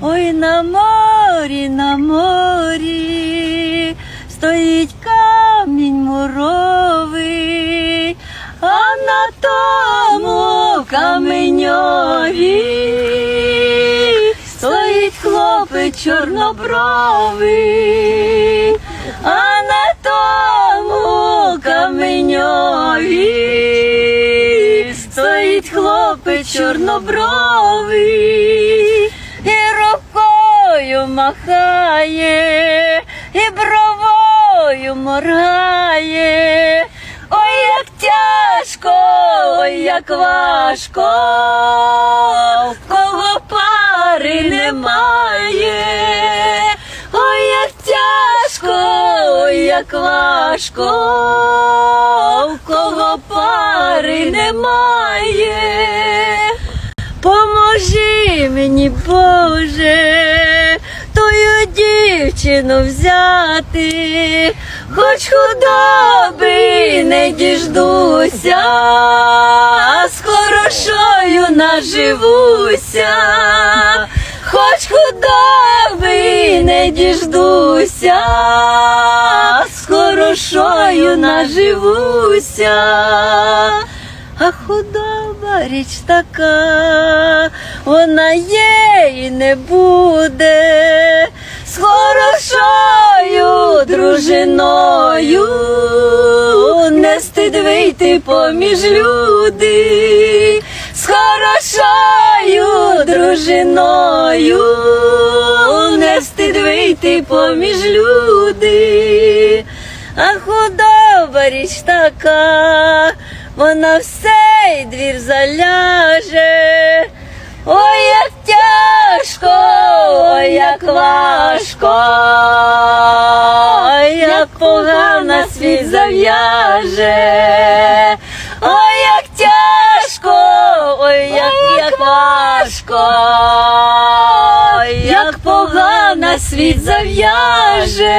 Ой, на морі, на морі стоїть камінь муровий, а на тому каменьові стоїть хлопець чорнобровий, а на тому каменьові стоїть хлопець чорнобровий, махає, і бровою моргає. Ой, як тяжко, ой, як важко, в кого пари немає. Ой, як тяжко, ой, як важко, в кого пари немає. Поможи мені, Боже, дівчину взяти, хоч худоби не діждуся, а з хорошою наживуся, хоч худоби не діждуся, а з хорошою наживуся. А худоба річ така, вона є і не буде, з хорошою дружиною не стид поміж люди, з хорошою дружиною не стид поміж люди. А худоба річ така, вона все й двір заляже. Ой, як ой, як важко, ой, як погано світ зав'яже. Ой, як тяжко, ой, як, як важко, ой, як погано світ зав'яже.